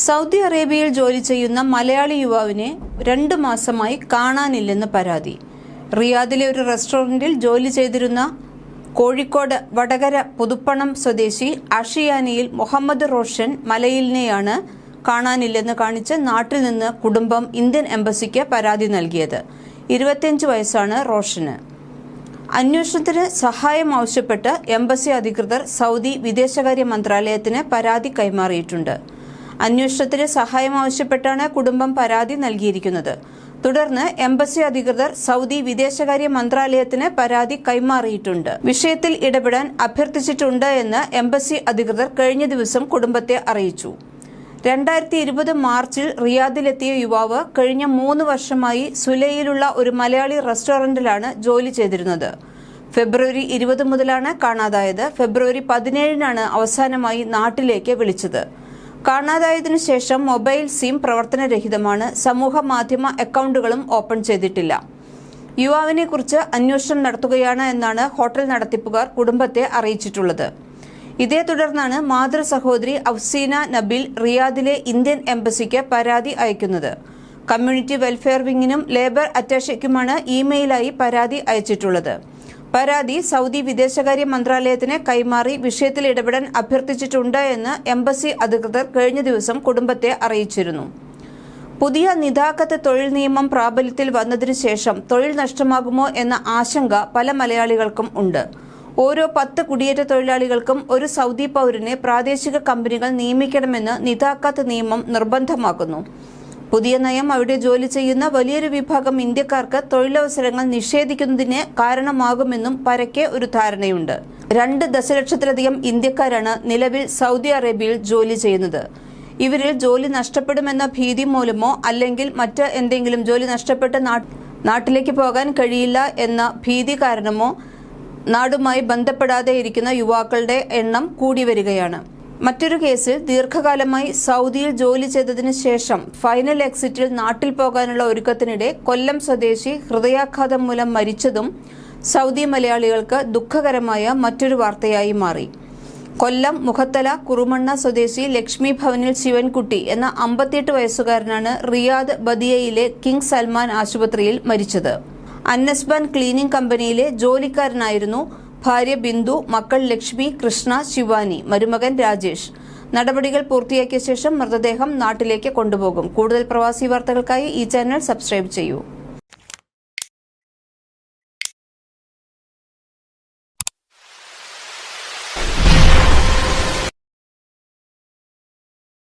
Saudi അറേബ്യയിൽ ജോലി ചെയ്യുന്ന മലയാളി യുവാവിനെ രണ്ട് മാസമായി കാണാനില്ലെന്ന് പരാതി. റിയാദിലെ ഒരു റെസ്റ്റോറന്റിൽ ജോലി ചെയ്തിരുന്ന കോഴിക്കോട് വടകര പുതുപ്പണം സ്വദേശി അഷിയാനിയിൽ മുഹമ്മദ് റോഷൻ മലയിലിനെയാണ് കാണാനില്ലെന്ന് കാണിച്ച് നാട്ടിൽ നിന്ന് കുടുംബം ഇന്ത്യൻ എംബസിക്ക് പരാതി നൽകിയത്. ഇരുപത്തിയഞ്ച് വയസ്സാണ് റോഷന്. അന്വേഷണത്തിന് സഹായം ആവശ്യപ്പെട്ട് എംബസി അധികൃതർ സൗദി വിദേശകാര്യ മന്ത്രാലയത്തിന് പരാതി കൈമാറിയിട്ടുണ്ട്. അന്വേഷണത്തിന് സഹായം ആവശ്യപ്പെട്ടാണ് കുടുംബം പരാതി നൽകിയിരിക്കുന്നത്. തുടർന്ന് എംബസി അധികൃതർ സൗദി വിദേശകാര്യ മന്ത്രാലയത്തിന് പരാതി കൈമാറിയിട്ടുണ്ട്. വിഷയത്തിൽ ഇടപെടാൻ അഭ്യർത്ഥിച്ചിട്ടുണ്ട് എന്ന് എംബസി അധികൃതർ കഴിഞ്ഞ ദിവസം കുടുംബത്തെ അറിയിച്ചു. രണ്ടായിരത്തി ഇരുപത് മാർച്ചിൽ റിയാദിലെത്തിയ യുവാവ് കഴിഞ്ഞ മൂന്ന് വർഷമായി സുലയിലുള്ള ഒരു മലയാളി റെസ്റ്റോറന്റിലാണ് ജോലി ചെയ്തിരുന്നത്. ഫെബ്രുവരി ഇരുപത് മുതലാണ് കാണാതായത്. ഫെബ്രുവരി പതിനേഴിനാണ് അവസാനമായി നാട്ടിലേക്ക് വിളിച്ചത്. കാണാതായതിനു ശേഷം മൊബൈൽ സിം പ്രവർത്തനരഹിതമാണ്. സമൂഹ മാധ്യമ അക്കൗണ്ടുകളും ഓപ്പൺ ചെയ്തിട്ടില്ല. യുവാവിനെ കുറിച്ച് അന്വേഷണം നടത്തുകയാണ് എന്നാണ് ഹോട്ടൽ നടത്തിപ്പുകാർ കുടുംബത്തെ അറിയിച്ചിട്ടുള്ളത്. ഇതേ തുടർന്നാണ് മാതൃ സഹോദരി അഫ്സീന നബിൽ റിയാദിലെ ഇന്ത്യൻ എംബസിക്ക് പരാതി അയക്കുന്നത്. കമ്മ്യൂണിറ്റി വെൽഫെയർ വിങ്ങിനും ലേബർ അറ്റാഷയ്ക്കുമാണ് ഇമെയിലായി പരാതി അയച്ചിട്ടുള്ളത്. പരാതി സൗദി വിദേശകാര്യ മന്ത്രാലയത്തിന് കൈമാറി വിഷയത്തിൽ ഇടപെടാൻ അഭ്യർത്ഥിച്ചിട്ടുണ്ട് എന്ന് എംബസി അധികൃതർ കഴിഞ്ഞ ദിവസം കുടുംബത്തെ അറിയിച്ചിരുന്നു. പുതിയ നിതാക്കത്ത് തൊഴിൽ നിയമം പ്രാബല്യത്തിൽ വന്നതിനു ശേഷം തൊഴിൽ നഷ്ടമാകുമോ എന്ന ആശങ്ക പല മലയാളികൾക്കും ഉണ്ട്. ഓരോ പത്ത് കുടിയേറ്റ തൊഴിലാളികൾക്കും ഒരു സൗദി പൗരനെ പ്രാദേശിക കമ്പനികൾ നിയമിക്കണമെന്ന് നിതാക്കത്ത് നിയമം നിർബന്ധമാക്കുന്നു. പുതിയ നയം അവിടെ ജോലി ചെയ്യുന്ന വലിയൊരു വിഭാഗം ഇന്ത്യക്കാർക്ക് തൊഴിലവസരങ്ങൾ നിഷേധിക്കുന്നതിന് കാരണമാകുമെന്നും പരക്കെ ഒരു ധാരണയുണ്ട്. രണ്ട് ദശലക്ഷത്തിലധികം ഇന്ത്യക്കാരാണ് നിലവിൽ സൗദി അറേബ്യയിൽ ജോലി ചെയ്യുന്നത്. ഇവരിൽ ജോലി നഷ്ടപ്പെടുമെന്ന ഭീതി മൂലമോ അല്ലെങ്കിൽ മറ്റ് എന്തെങ്കിലും ജോലി നഷ്ടപ്പെട്ട് നാട്ടിലേക്ക് പോകാൻ കഴിയില്ല എന്ന ഭീതി കാരണമോ നാടുമായി ബന്ധപ്പെടാതെ ഇരിക്കുന്ന യുവാക്കളുടെ എണ്ണം കൂടി വരികയാണ്. മറ്റൊരു കേസിൽ ദീർഘകാലമായി സൗദിയിൽ ജോലി ചെയ്തതിന് ശേഷം ഫൈനൽ എക്സിറ്റിൽ നാട്ടിൽ പോകാനുള്ള ഒരുക്കത്തിനിടെ കൊല്ലം സ്വദേശി ഹൃദയാഘാതം മൂലം മരിച്ചതും സൗദി മലയാളികൾക്ക് ദുഃഖകരമായ മറ്റൊരു വാർത്തയായി മാറി. കൊല്ലം മുഖത്തല കുറുമണ്ണ സ്വദേശി ലക്ഷ്മി ഭവനിൽ ശിവൻകുട്ടി എന്ന അമ്പത്തിയെട്ട് വയസ്സുകാരനാണ് റിയാദ് ബദിയയിലെ കിങ് സൽമാൻ ആശുപത്രിയിൽ മരിച്ചത്. അന്നസ്ബാൻ ക്ലീനിംഗ് കമ്പനിയിലെ ജോലിക്കാരനായിരുന്നു ഭാര്യ ബിന്ദു മക്കൾ ലക്ഷ്മി കൃഷ്ണ ശിവാനി മരുമകൻ രാജേഷ്. നടപടികൾ പൂർത്തിയാക്കിയ ശേഷം മൃതദേഹം നാട്ടിലേക്ക് കൊണ്ടുപോകും. കൂടുതൽ പ്രവാസി വാർത്തകൾക്കായി ഈ ചാനൽ സബ്സ്ക്രൈബ് ചെയ്യൂ.